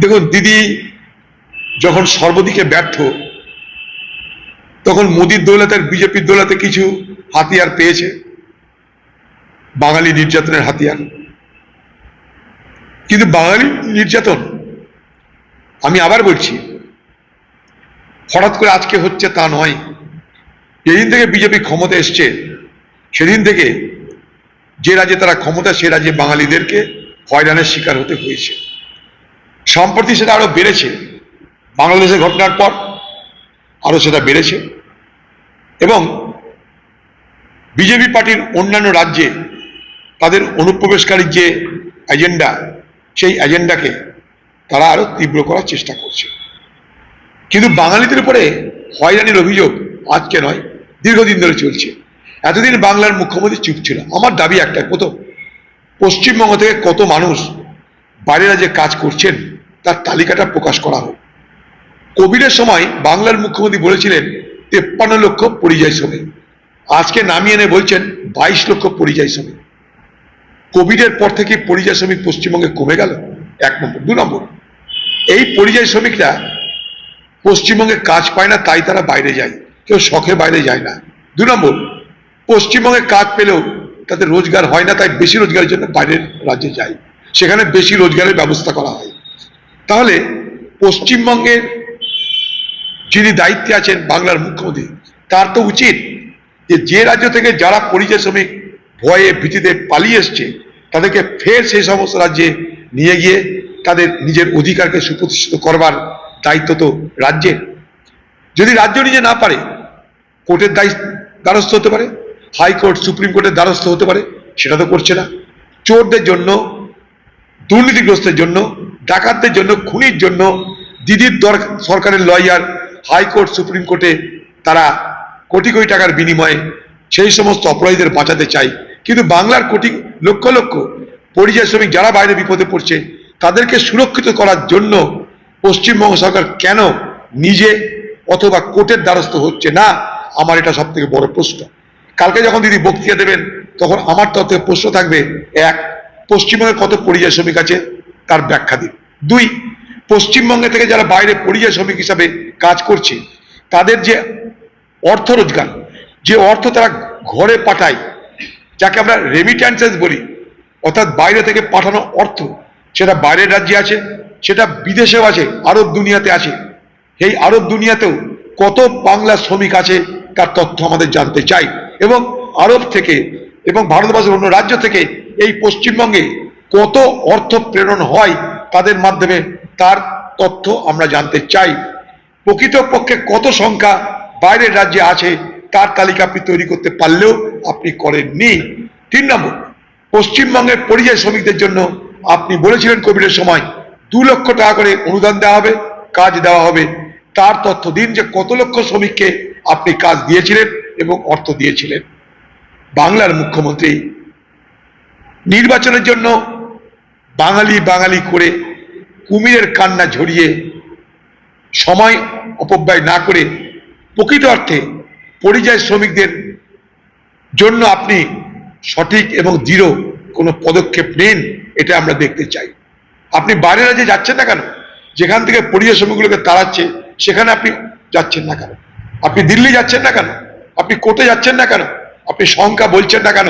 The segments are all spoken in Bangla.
দেখুন, দিদি যখন সর্বদিকে ব্যর্থ, তখন মোদির দৌলতের, বিজেপির দৌলতে কিছু হাতিয়ার পেয়েছে। বাঙালি নির্যাতনের হাতিয়ার। কিন্তু বাঙালি নির্যাতন, আমি আবার বলছি, হঠাৎ করে আজকে হচ্ছে তা নয়। যেদিন থেকে বিজেপি ক্ষমতা এসছে, সেদিন থেকে যে রাজ্যে তারা ক্ষমতা, সে রাজ্যে বাঙালিদেরকে হয়রানের শিকার হতে হয়েছে। সম্প্রতি সেটা আরও বেড়েছে। বাংলাদেশের ঘটনার পর আরও সেটা বেড়েছে। এবং বিজেপি পার্টির অন্যান্য রাজ্যে তাদের অনুপ্রবেশকারীর যে এজেন্ডা সেই এজেন্ডাকে তারা আরও তীব্র করার চেষ্টা করছে। কিন্তু বাঙালিদের উপরে হয়রানির অভিযোগ আজকে নয়, দীর্ঘদিন ধরে চলছে। এতদিন বাংলার মুখ্যমন্ত্রী চুপ ছিল। আমার দাবি একটা প্রথম, পশ্চিমবঙ্গ থেকে কত মানুষ বাইরে যে কাজ করছেন, তার তালিকাটা প্রকাশ করা হোক। কোভিডের সময় বাংলার মুখ্যমন্ত্রী বলেছিলেন, তেপ্পান্ন লক্ষ পরিযায়ী শ্রমিক। আজকে নামিয়ে এনে বলছেন, বাইশ লক্ষ পরিযায়ী শ্রমিক। কোভিডের পর থেকে পরিযায়ী শ্রমিক পশ্চিমবঙ্গে কমে গেল। এক নম্বর। দু নম্বর। এই পরিযায়ী শ্রমিকরা পশ্চিমবঙ্গে কাজ পায় না, তাই তারা বাইরে যায়। কেউ শখে বাইরে যায় না। দু নম্বর। পশ্চিমবঙ্গে কাজ পেলেও তাদের রোজগার হয় না, তাই বেশি রোজগারের জন্য বাইরের রাজ্যে যায়। সেখানে বেশি রোজগারের ব্যবস্থা করা হয়। তাহলে পশ্চিমবঙ্গের যিনি দায়িত্বে আছেন বাংলার মুখ্যমন্ত্রী, তার তো উচিত যে যে রাজ্য থেকে যারা পরিযায়ী শ্রমিক ভয়ে, ভীতিতে পালিয়ে এসছে, তাদেরকে ফের সেই সমস্ত রাজ্যে নিয়ে গিয়ে তাদের নিজের অধিকারকে সুপ্রতিষ্ঠিত করবার দায়িত্ব তো রাজ্যের। যদি রাজ্য নিজে না পারে, কোর্টের দায়িত্ব দ্বারস্থ হতে পারে, হাইকোর্ট, সুপ্রিম কোর্টের দ্বারস্থ হতে পারে, সেটা তো করছে না। চোরদের জন্য দুর্নীতিগ্রস্তের জন্য, ডাকাতদের জন্য, খুনির জন্য দিদির দর সরকারের লয়ার, হাইকোর্ট, সুপ্রিম কোর্টে তারা কোটি কোটি টাকার বিনিময়ে সেই সমস্ত অপরাধীদের বাঁচাতে চাই কিন্তু বাংলার কোটি লক্ষ লক্ষ পরিযায়ী শ্রমিক যারা বাইরে বিপদে পড়ছে, তাদেরকে সুরক্ষিত করার জন্য পশ্চিমবঙ্গ সরকার কেন নিজে অথবা কোর্টের দ্বারস্থ হচ্ছে না? আমার এটা সব থেকে বড় প্রশ্ন। কালকে যখন দিদি বক্তৃতা দেবেন, তখন আমার থেকে প্রশ্ন থাকবে, এক পশ্চিমবঙ্গে কত পরিযায়ী শ্রমিক আছে, তার ব্যাখ্যা দিন। দুই, পশ্চিমবঙ্গে থেকে যারা বাইরে পরিযায়ী শ্রমিক হিসাবে কাজ করছে, তাদের যে অর্থ রোজগার, যে অর্থ তারা ঘরে পাঠায়, যাকে আমরা রেমিট্যান্সেস বলি, অর্থাৎ বাইরে থেকে পাঠানো অর্থ, সেটা বাইরের রাজ্যে আছে, সেটা বিদেশেও আছে, আরব দুনিয়াতে আছে। এই আরব দুনিয়াতেও কত বাংলা শ্রমিক আছে, তার তথ্য আমাদের জানতে চাই। এবং আরব থেকে এবং ভারতবর্ষের অন্য রাজ্য থেকে এই পশ্চিমবঙ্গে কত অর্থ প্রেরণ হয় তাদের মাধ্যমে, তার তথ্য আমরা জানতে চাই। প্রকৃতপক্ষে কত সংখ্যা বাইরের রাজ্যে আছে, তার তালিকা আপনি তৈরি করতে পারলেও আপনি করেননি। তিন নম্বর, পশ্চিমবঙ্গের পরিযায়ী শ্রমিকদের জন্য আপনি বলেছিলেন কোভিডের সময় দু লক্ষ টাকা করে অনুদান দেওয়া হবে, কাজ দেওয়া হবে। তার তথ্য দিন যে কত লক্ষ শ্রমিককে আপনি কাজ দিয়েছিলেন এবং অর্থ দিয়েছিলেন। বাংলার মুখ্যমন্ত্রী নির্বাচনের জন্য বাঙালি বাঙালি করে কুমিরের কান্না ঝরিয়ে সময় অপব্যয় না করে প্রকৃত অর্থে পরিযায়ী শ্রমিকদের জন্য আপনি সঠিক এবং দৃঢ় কোনো পদক্ষেপ নেন, এটা আমরা দেখতে চাই। আপনি বাইরের রাজ্যে যাচ্ছেন না কেন? যেখান থেকে পরিযায়ী শ্রমিকগুলোকে তাড়াচ্ছে, সেখানে আপনি যাচ্ছেন না কেন? আপনি দিল্লি যাচ্ছেন না কেন? আপনি কোর্টে যাচ্ছেন না কেন? আপনি সংখ্যা বলছেন না কেন?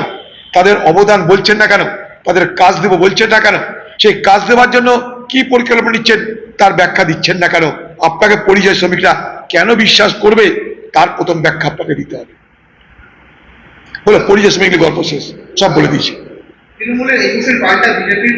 তাদের অবদান বলছেন না কেন? তাদের কাজ দেব বলছেন না কেন? সেই কাজ দেওয়ার জন্য কি পরিকল্পনা নিচ্ছেন? তার ব্যাখ্যা দিচ্ছেন না কেন? আপনাকে পরিযায়ী শ্রমিকরা কেন বিশ্বাস করবে? তার প্রথম ব্যাখ্যা আপনাকে দিতে হবে। বলে, পরিযায়ী শ্রমিকের গল্প শেষ। সব বলে দিয়েছি। তৃণমূলের একুশের পাল্টা বিজেপির